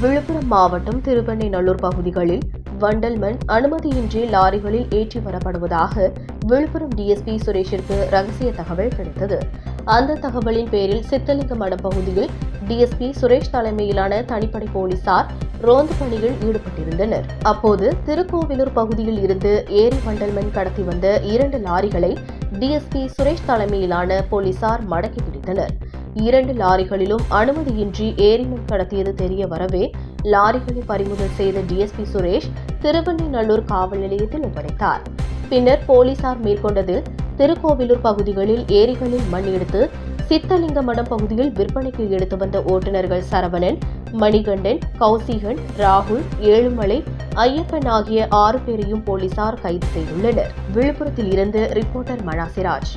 விழுப்புரம் மாவட்டம் திருவெண்ணைநல்லூர் பகுதிகளில் வண்டல் மண் அனுமதியின்றி லாரிகளில் ஏற்றி வரப்படுவதாக விழுப்புரம் டிஎஸ்பி சுரேஷிற்கு ரகசிய தகவல் கிடைத்தது. அந்த தகவலின் பேரில் சித்தலிங்கம் மடம் பகுதியில் டிஎஸ்பி சுரேஷ் தலைமையிலான தனிப்படை போலீசார் ரோந்து பணியில் ஈடுபட்டிருந்தனர். அப்போது திருக்கோவிலூர் பகுதியில் இருந்து ஏரி வண்டல் மண் கடத்தி வந்த இரண்டு லாரிகளை டிஎஸ்பி சுரேஷ் தலைமையிலான போலீசார் மடக்கி பிடித்தனர். இரண்டு லாரிகளிலும் அனுமதியின்றி ஏரிமண் கடத்தியது தெரிய வரவே லாரிகளை பறிமுதல் செய்த டிஎஸ்பி சுரேஷ் திருவெண்ணைநல்லூர் காவல் நிலையத்தில் ஒப்படைத்தார். பின்னர் போலீசார் மேற்கொண்டது திருக்கோவிலூர் பகுதிகளில் ஏரிகளில் மண் எடுத்து சித்தலிங்கமடம் பகுதியில் விற்பனைக்கு எடுத்து வந்த ஓட்டுநர்கள் சரவணன் மணிகண்டன் கௌசிகன் ராகுல் ஏழுமலை ஐயப்பன் ஆகிய ஆறு பேரையும் போலீசார் கைது செய்துள்ளனர். விழுப்புரத்தில் இருந்து ரிப்போர்ட்டர் மணாசிராஜ்